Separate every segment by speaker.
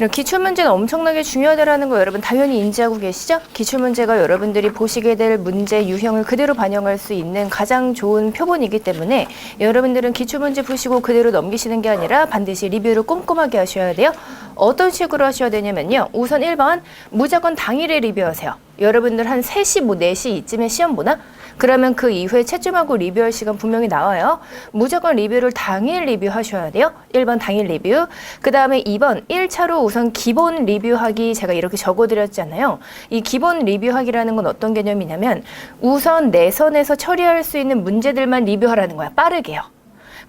Speaker 1: 이런 기출문제는 엄청나게 중요하다라는 거 여러분 당연히 인지하고 계시죠? 기출문제가 여러분들이 보시게 될 문제 유형을 그대로 반영할 수 있는 가장 좋은 표본이기 때문에 여러분들은 기출문제 푸시고 그대로 넘기시는 게 아니라 반드시 리뷰를 꼼꼼하게 하셔야 돼요. 어떤 식으로 하셔야 되냐면요. 우선 1번 무조건 당일에 리뷰하세요. 여러분들 한 3시, 뭐 4시 이쯤에 시험 보나? 그러면 그 이후에 채점하고 리뷰할 시간 분명히 나와요. 무조건 리뷰를 당일 리뷰하셔야 돼요. 1번 당일 리뷰. 그 다음에 2번 1차로 우선 기본 리뷰하기 제가 이렇게 적어드렸잖아요. 이 기본 리뷰하기라는 건 어떤 개념이냐면 우선 내선에서 처리할 수 있는 문제들만 리뷰하라는 거야. 빠르게요.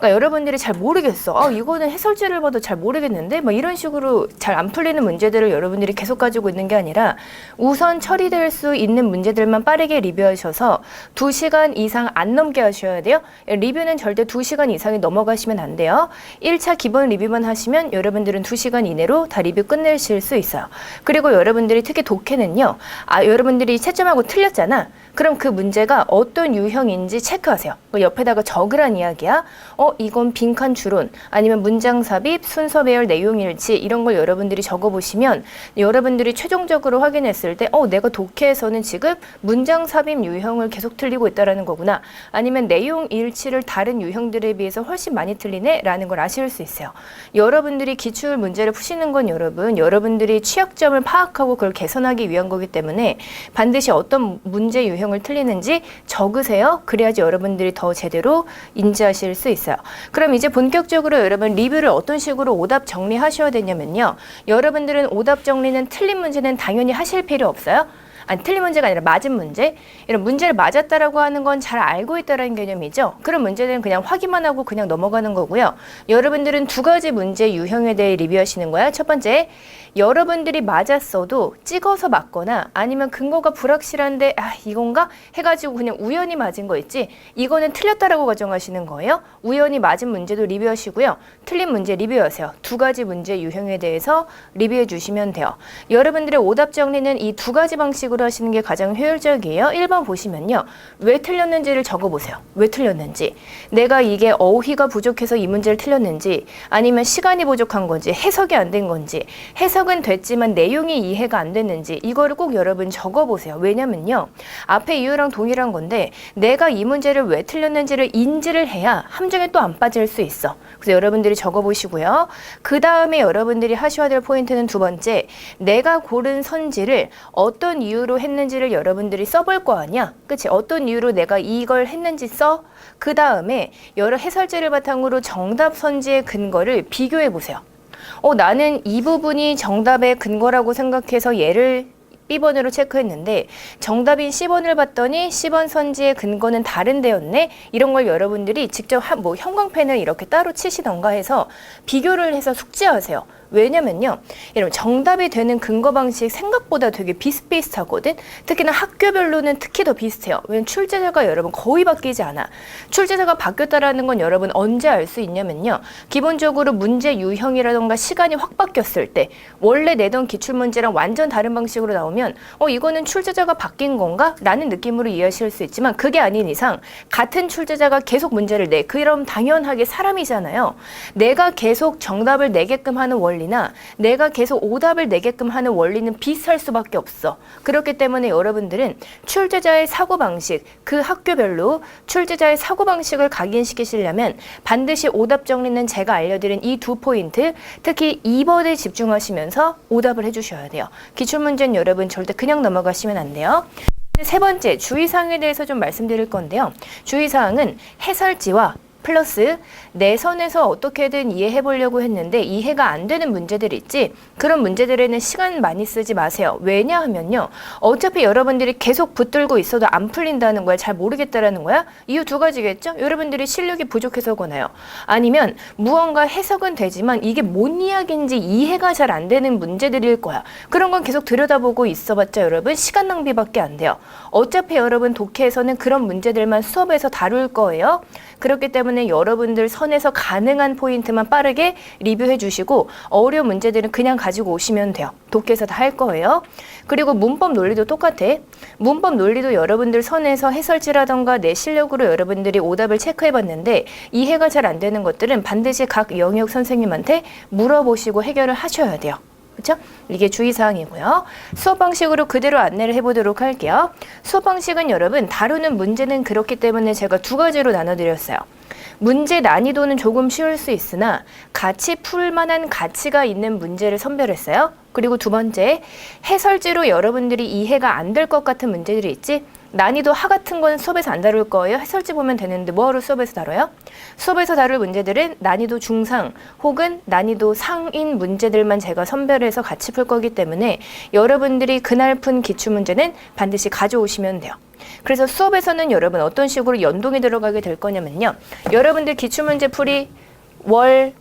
Speaker 1: 그러니까 여러분들이 잘 모르겠어. 아, 이거는 해설지를 봐도 잘 모르겠는데? 뭐 이런 식으로 잘 안 풀리는 문제들을 여러분들이 계속 가지고 있는 게 아니라 우선 처리될 수 있는 문제들만 빠르게 리뷰하셔서 두시간 이상 안 넘게 하셔야 돼요. 리뷰는 절대 두시간 이상이 넘어가시면 안 돼요. 1차 기본 리뷰만 하시면 여러분들은 두시간 이내로 다 리뷰 끝내실 수 있어요. 그리고 여러분들이 특히 독해는요. 아, 여러분들이 채점하고 틀렸잖아. 그럼 그 문제가 어떤 유형인지 체크하세요. 그 옆에다가 적으란 이야기야. 어, 이건 빈칸 추론, 아니면 문장 삽입, 순서 배열, 내용 일치 이런 걸 여러분들이 적어보시면 여러분들이 최종적으로 확인했을 때, 어, 내가 독해에서는 지금 문장 삽입 유형을 계속 틀리고 있다라는 거구나. 아니면 내용 일치를 다른 유형들에 비해서 훨씬 많이 틀리네라는 걸 아실 수 있어요. 여러분들이 기출 문제를 푸시는 건 여러분, 여러분들이 취약점을 파악하고 그걸 개선하기 위한 거기 때문에 반드시 어떤 문제 유형 을 틀리는지 적으세요. 그래야지 여러분들이 더 제대로 인지하실 수 있어요. 그럼 이제 본격적으로 여러분 리뷰를 어떤 식으로 오답 정리하셔야 되냐면요. 여러분들은 오답 정리는 틀린 문제는 당연히 하실 필요 없어요. 아니 틀린 문제가 아니라 맞은 문제? 이런 문제를 맞았다라고 하는 건 잘 알고 있다라는 개념이죠? 그런 문제들은 그냥 확인만 하고 그냥 넘어가는 거고요. 여러분들은 두 가지 문제 유형에 대해 리뷰하시는 거야. 첫 번째 여러분들이 맞았어도 찍어서 맞거나 아니면 근거가 불확실한데 아 이건가? 해가지고 그냥 우연히 맞은 거 있지? 이거는 틀렸다라고 가정하시는 거예요? 우연히 맞은 문제도 리뷰하시고요. 틀린 문제 리뷰하세요. 두 가지 문제 유형에 대해서 리뷰해 주시면 돼요. 여러분들의 오답 정리는 이 두 가지 방식으로 하시는 게 가장 효율적이에요 1번 보시면요 왜 틀렸는지를 적어보세요 왜 틀렸는지 내가 이게 어휘가 부족해서 이 문제를 틀렸는지 아니면 시간이 부족한 건지 해석이 안 된 건지 해석은 됐지만 내용이 이해가 안 됐는지 이거를 꼭 여러분 적어보세요. 왜냐면요. 앞에 이유랑 동일한 건데 내가 이 문제를 왜 틀렸는지를 인지를 해야 함정에 또 안 빠질 수 있어. 그래서 여러분들이 적어보시고요. 그 다음에 여러분들이 하셔야 될 포인트는 두 번째, 내가 고른 선지를 어떤 이유 로 했는지를 여러분들이 써볼 거 아니야. 그치? 어떤 이유로 내가 이걸 했는지 써. 그 다음에 여러 해설지를 바탕으로 정답 선지의 근거를 비교해 보세요. 어, 나는 이 부분이 정답의 근거라고 생각해서 얘를 B번으로 체크했는데 정답인 C번을 봤더니 C번 선지의 근거는 다른 데였네. 이런 걸 여러분들이 직접 한, 뭐 형광펜을 이렇게 따로 치시던가 해서 비교를 해서 숙지하세요. 왜냐면요. 여러분 정답이 되는 근거 방식 생각보다 되게 비슷비슷하거든. 특히나 학교별로는 특히 더 비슷해요. 왜냐면 출제자가 여러분 거의 바뀌지 않아. 출제자가 바뀌었다라는 건 여러분 언제 알 수 있냐면요. 기본적으로 문제 유형이라던가 시간이 확 바뀌었을 때 원래 내던 기출 문제랑 완전 다른 방식으로 나오면 어 이거는 출제자가 바뀐 건가? 라는 느낌으로 이해하실 수 있지만 그게 아닌 이상 같은 출제자가 계속 문제를 내. 그럼 당연하게 사람이잖아요. 내가 계속 정답을 내게끔 하는 원리 나 내가 계속 오답을 내게끔 하는 원리는 비슷할 수밖에 없어. 그렇기 때문에 여러분들은 출제자의 사고방식, 그 학교별로 출제자의 사고방식을 각인시키시려면 반드시 오답 정리는 제가 알려드린 이 두 포인트, 특히 2번에 집중하시면서 오답을 해주셔야 돼요. 기출문제는 여러분 절대 그냥 넘어가시면 안 돼요. 세 번째 주의사항에 대해서 좀 말씀드릴 건데요. 주의사항은 해설지와 플러스 내 선에서 어떻게든 이해해 보려고 했는데 이해가 안 되는 문제들 있지? 그런 문제들에는 시간 많이 쓰지 마세요. 왜냐하면요 어차피 여러분들이 계속 붙들고 있어도 안 풀린다는 거야 잘 모르겠다라는 거야? 이유 두 가지겠죠? 여러분들이 실력이 부족해서거나요. 아니면 무언가 해석은 되지만 이게 뭔 이야기인지 이해가 잘 안 되는 문제들일 거야. 그런 건 계속 들여다보고 있어봤자 여러분 시간 낭비밖에 안 돼요. 어차피 여러분 독해에서는 그런 문제들만 수업에서 다룰 거예요 그렇기 때문에 여러분들 선에서 가능한 포인트만 빠르게 리뷰해 주시고 어려운 문제들은 그냥 가지고 오시면 돼요. 독해에서 다 할 거예요. 그리고 문법 논리도 똑같아. 문법 논리도 여러분들 선에서 해설지라던가 내 실력으로 여러분들이 오답을 체크해 봤는데 이해가 잘 안 되는 것들은 반드시 각 영역 선생님한테 물어보시고 해결을 하셔야 돼요. 그렇죠? 이게 주의사항이고요. 수업 방식으로 그대로 안내를 해보도록 할게요. 수업 방식은 여러분 다루는 문제는 그렇기 때문에 제가 두 가지로 나눠드렸어요. 문제 난이도는 조금 쉬울 수 있으나 같이 풀 만한 가치가 있는 문제를 선별했어요. 그리고 두 번째, 해설지로 여러분들이 이해가 안 될 것 같은 문제들이 있지? 난이도 하 같은 건 수업에서 안 다룰 거예요. 해설지 보면 되는데 뭐하러 수업에서 다뤄요? 수업에서 다룰 문제들은 난이도 중상 혹은 난이도 상인 문제들만 제가 선별해서 같이 풀 거기 때문에 여러분들이 그날 푼 기출 문제는 반드시 가져오시면 돼요. 그래서 수업에서는 여러분 어떤 식으로 연동이 들어가게 될 거냐면요. 여러분들 기출 문제 풀이 월,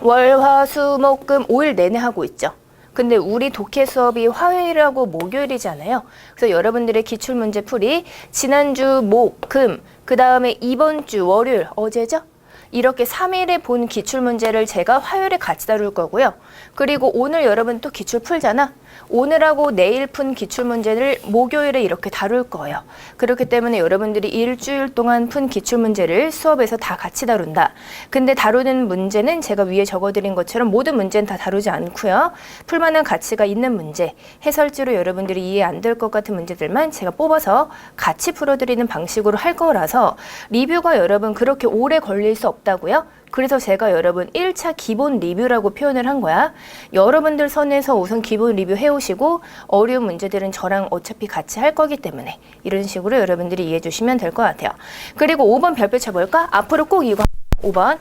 Speaker 1: 월, 화, 수, 목, 금 5일 내내 하고 있죠. 근데 우리 독해 수업이 화요일하고 목요일이잖아요. 그래서 여러분들의 기출 문제 풀이 지난주 목, 금, 그 다음에 이번 주 월요일, 어제죠? 이렇게 3일에 본 기출 문제를 제가 화요일에 같이 다룰 거고요. 그리고 오늘 여러분 또 기출 풀잖아. 오늘하고 내일 푼 기출 문제를 목요일에 이렇게 다룰 거예요. 그렇기 때문에 여러분들이 일주일 동안 푼 기출 문제를 수업에서 다 같이 다룬다. 근데 다루는 문제는 제가 위에 적어드린 것처럼 모든 문제는 다 다루지 않고요. 풀만한 가치가 있는 문제, 해설지로 여러분들이 이해 안 될 것 같은 문제들만 제가 뽑아서 같이 풀어드리는 방식으로 할 거라서 리뷰가 여러분 그렇게 오래 걸릴 수 없다고요. 그래서 제가 여러분 1차 기본 리뷰라고 표현을 한 거야. 여러분들 선에서 우선 기본 리뷰 해오시고 어려운 문제들은 저랑 어차피 같이 할 거기 때문에 이런 식으로 여러분들이 이해해 주시면 될 것 같아요. 그리고 5번 별표 쳐 볼까? 앞으로 꼭 이거 5번.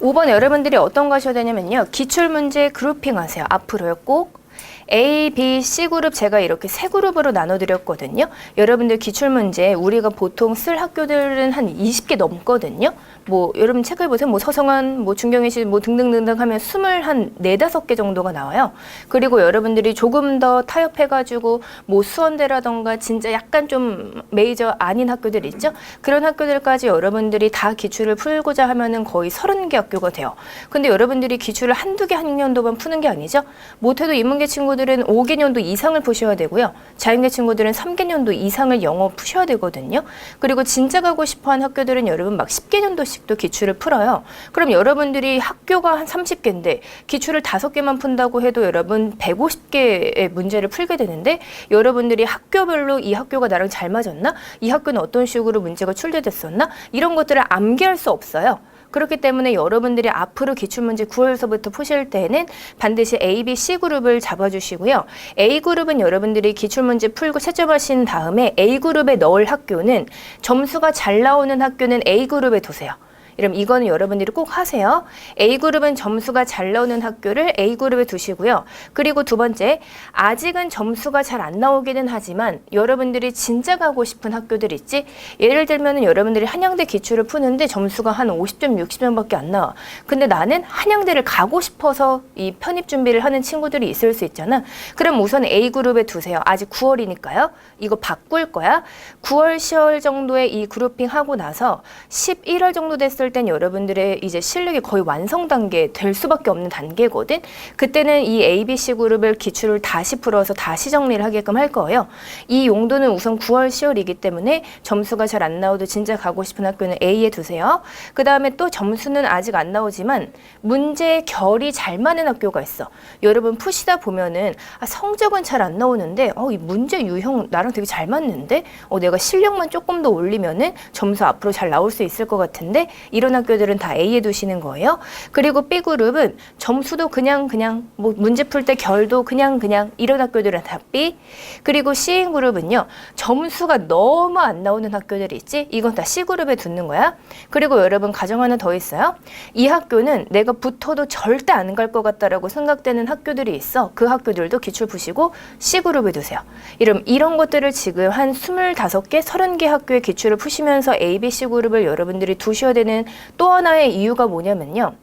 Speaker 1: 5번 여러분들이 어떤 거 하셔야 되냐면요. 기출문제 그룹핑 하세요. 앞으로요. 꼭. A, B, C 그룹 제가 이렇게 세 그룹으로 나눠드렸거든요. 여러분들 기출문제 우리가 보통 쓸 학교들은 한 20개 넘거든요. 뭐 여러분 책을 보세요. 뭐 서성한, 뭐 중경희 씨, 뭐 등등등등 하면 스물 한 네다섯 개 정도가 나와요. 그리고 여러분들이 조금 더 타협해가지고 뭐 수원대라던가 진짜 약간 좀 메이저 아닌 학교들 있죠. 그런 학교들까지 여러분들이 다 기출을 풀고자 하면은 거의 서른 개 학교가 돼요. 근데 여러분들이 기출을 한두 개한 년도만 푸는 게 아니죠. 못해도 인문계 친구 들은 5개년도 이상을 푸셔야 되고요. 자연계 친구들은 3개년도 이상을 영어 푸셔야 되거든요. 그리고 진짜 가고 싶어하는 학교들은 여러분 막 10개년도씩도 기출을 풀어요. 그럼 여러분들이 학교가 한 30개인데 기출을 5개만 푼다고 해도 여러분 150개의 문제를 풀게 되는데 여러분들이 학교별로 이 학교가 나랑 잘 맞았나? 이 학교는 어떤 식으로 문제가 출제됐었나? 이런 것들을 암기할 수 없어요. 그렇기 때문에 여러분들이 앞으로 기출문제 9월서부터 푸실 때는 반드시 A, B, C 그룹을 잡아주시고요. A 그룹은 여러분들이 기출문제 풀고 채점하신 다음에 A 그룹에 넣을 학교는 점수가 잘 나오는 학교는 A 그룹에 두세요. 이럼 이거는 여러분들이 꼭 하세요. A그룹은 점수가 잘 나오는 학교를 A그룹에 두시고요. 그리고 두 번째, 아직은 점수가 잘 안 나오기는 하지만 여러분들이 진짜 가고 싶은 학교들 있지? 예를 들면 여러분들이 한양대 기출을 푸는데 점수가 한 50점, 60점밖에 안 나와. 근데 나는 한양대를 가고 싶어서 이 편입 준비를 하는 친구들이 있을 수 있잖아. 그럼 우선 A그룹에 두세요. 아직 9월이니까요. 이거 바꿀 거야. 9월, 10월 정도에 이 그룹핑 하고 나서 11월 정도 됐을 땐 여러분들의 이제 실력이 거의 완성 단계 될 수밖에 없는 단계거든. 그때는 이 A, B, C 그룹을 기출을 다시 풀어서 다시 정리를 하게끔 할 거예요. 이 용도는 우선 9월, 10월이기 때문에 점수가 잘 안 나오도 진짜 가고 싶은 학교는 A에 두세요. 그 다음에 또 점수는 아직 안 나오지만 문제 결이 잘 맞는 학교가 있어. 여러분 푸시다 보면은 아, 성적은 잘 안 나오는데 어, 이 문제 유형 나랑 되게 잘 맞는데 어, 내가 실력만 조금 더 올리면은 점수 앞으로 잘 나올 수 있을 것 같은데 이런 학교들은 다 A에 두시는 거예요. 그리고 B 그룹은 점수도 그냥 그냥 뭐 문제 풀 때 결도 그냥 그냥 이런 학교들은 다 B. 그리고 C 그룹은요 점수가 너무 안 나오는 학교들이 있지. 이건 다 C 그룹에 두는 거야. 그리고 여러분 가정 하나 더 있어요. 이 학교는 내가 붙어도 절대 안 갈 것 같다라고 생각되는 학교들이 있어. 그 학교들도 기출 푸시고 C 그룹에 두세요. 이런 이런 것들을 지금 한 25개, 30개 학교의 기출을 푸시면서 A, B, C 그룹을 여러분들이 두셔야 되는 또 하나의 이유가 뭐냐면요.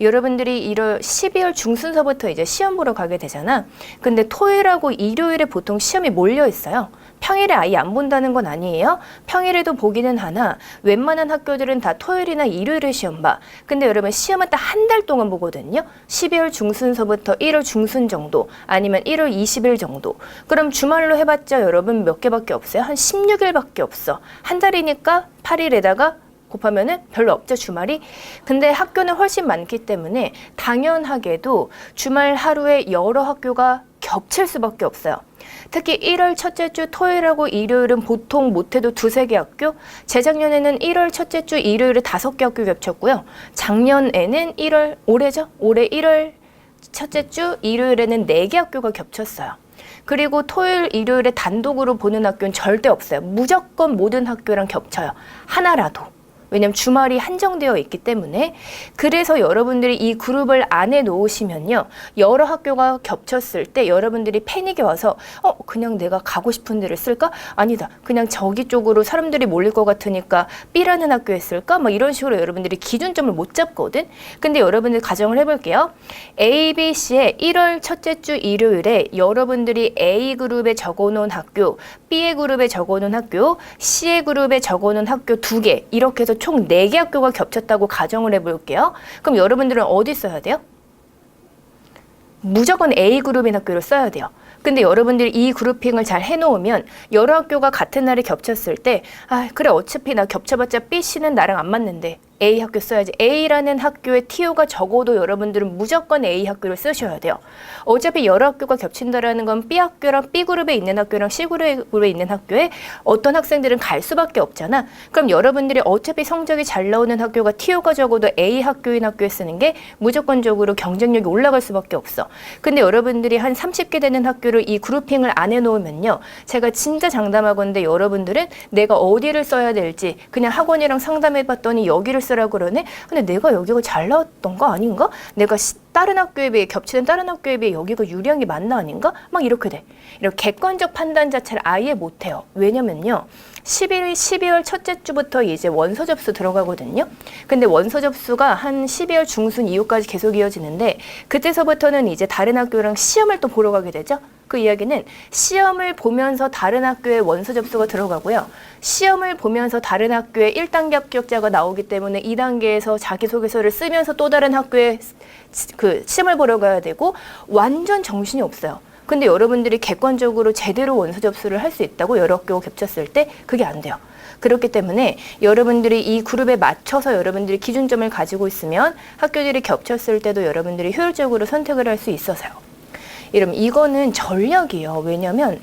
Speaker 1: 여러분들이 1월 12월 중순서부터 이제 시험 보러 가게 되잖아. 근데 토요일하고 일요일에 보통 시험이 몰려 있어요. 평일에 아예 안 본다는 건 아니에요. 평일에도 보기는 하나 웬만한 학교들은 다 토요일이나 일요일에 시험 봐. 근데 여러분 시험은 딱 한 달 동안 보거든요. 12월 중순서부터 1월 중순 정도 아니면 1월 20일 정도. 그럼 주말로 해봤자 여러분 몇 개밖에 없어요? 한 16일밖에 없어. 한 달이니까 8일에다가 곱하면은 별로 없죠 주말이. 근데 학교는 훨씬 많기 때문에 당연하게도 주말 하루에 여러 학교가 겹칠 수밖에 없어요. 특히 1월 첫째 주 토요일하고 일요일은 보통 못해도 두세 개 학교, 재작년에는 1월 첫째 주 일요일에 다섯 개 학교 겹쳤고요. 작년에는 1월, 올해죠? 올해 1월 첫째 주 일요일에는 네 개 학교가 겹쳤어요. 그리고 토요일, 일요일에 단독으로 보는 학교는 절대 없어요. 무조건 모든 학교랑 겹쳐요. 하나라도. 왜냐면 주말이 한정되어 있기 때문에. 그래서 여러분들이 이 그룹을 안에 놓으시면요 여러 학교가 겹쳤을 때 여러분들이 패닉이 와서 어 그냥 내가 가고 싶은 데를 쓸까? 아니다. 그냥 저기 쪽으로 사람들이 몰릴 것 같으니까 B라는 학교에 쓸까? 뭐 이런 식으로 여러분들이 기준점을 못 잡거든? 근데 여러분들 가정을 해볼게요. A, B, C의 1월 첫째 주 일요일에 여러분들이 A 그룹에 적어놓은 학교 B의 그룹에 적어놓은 학교 C의 그룹에 적어놓은 학교 두 개 이렇게 해서 총 네 개 학교가 겹쳤다고 가정을 해볼게요. 그럼 여러분들은 어디 써야 돼요? 무조건 A 그룹인 학교를 써야 돼요. 근데 여러분들이 이 그룹핑을 잘 해놓으면 여러 학교가 같은 날에 겹쳤을 때, 아, 그래, 어차피 나 겹쳐봤자 B, C는 나랑 안 맞는데 A 학교 써야지. A라는 학교의 TO가 적어도 여러분들은 무조건 A 학교를 쓰셔야 돼요. 어차피 여러 학교가 겹친다라는 건 B 학교랑 B 그룹에 있는 학교랑 C 그룹에 있는 학교에 어떤 학생들은 갈 수밖에 없잖아. 그럼 여러분들이 어차피 성적이 잘 나오는 학교가 TO가 적어도 A 학교인 학교에 쓰는 게 무조건적으로 경쟁력이 올라갈 수밖에 없어. 근데 여러분들이 한 30개 되는 학교를 이 그룹핑을 안 해놓으면요. 제가 진짜 장담하건데 여러분들은 내가 어디를 써야 될지 그냥 학원이랑 상담해봤더니 여기를 쓰라고 그러네. 근데 내가 여기가 잘 나왔던 거 아닌가? 내가 시- 다른 학교에 비해 겹치는 다른 학교에 비해 여기가 유리한 게 맞나 아닌가? 막 이렇게 돼. 이렇게 객관적 판단 자체를 아예 못 해요. 왜냐면요. 11월 12월 첫째 주부터 이제 원서 접수 들어가거든요. 근데 원서 접수가 한 12월 중순 이후까지 계속 이어지는데 그때서부터는 이제 다른 학교랑 시험을 또 보러 가게 되죠. 그 이야기는 시험을 보면서 다른 학교에 원서 접수가 들어가고요. 시험을 보면서 다른 학교에 1단계 합격자가 나오기 때문에 2단계에서 자기소개서를 쓰면서 또 다른 학교에 그 시험을 보러 가야 되고 완전 정신이 없어요. 근데 여러분들이 객관적으로 제대로 원서 접수를 할 수 있다고 여러 학교가 겹쳤을 때 그게 안 돼요. 그렇기 때문에 여러분들이 이 그룹에 맞춰서 여러분들이 기준점을 가지고 있으면 학교들이 겹쳤을 때도 여러분들이 효율적으로 선택을 할 수 있어서요. 이러면 이거는 전략이에요. 왜냐면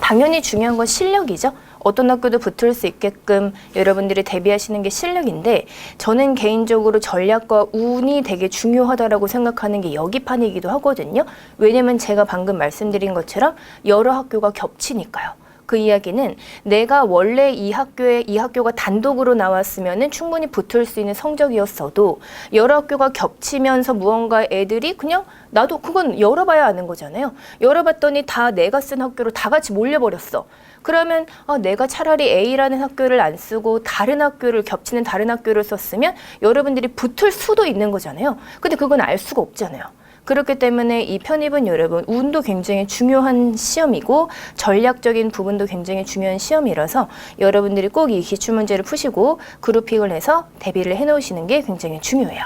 Speaker 1: 당연히 중요한 건 실력이죠. 어떤 학교도 붙을 수 있게끔 여러분들이 대비하시는 게 실력인데 저는 개인적으로 전략과 운이 되게 중요하다라고 생각하는 게 여기판이기도 하거든요. 왜냐면 제가 방금 말씀드린 것처럼 여러 학교가 겹치니까요. 그 이야기는 내가 원래 이 학교에 이 학교가 단독으로 나왔으면은 충분히 붙을 수 있는 성적이었어도 여러 학교가 겹치면서 무언가 애들이 그냥 나도 그건 열어봐야 아는 거잖아요. 열어봤더니 다 내가 쓴 학교로 다 같이 몰려버렸어. 그러면 아, 내가 차라리 A라는 학교를 안 쓰고 다른 학교를 겹치는 다른 학교를 썼으면 여러분들이 붙을 수도 있는 거잖아요. 근데 그건 알 수가 없잖아요. 그렇기 때문에 이 편입은 여러분 운도 굉장히 중요한 시험이고 전략적인 부분도 굉장히 중요한 시험이라서 여러분들이 꼭 이 기출 문제를 푸시고 그룹핑을 해서 대비를 해 놓으시는 게 굉장히 중요해요.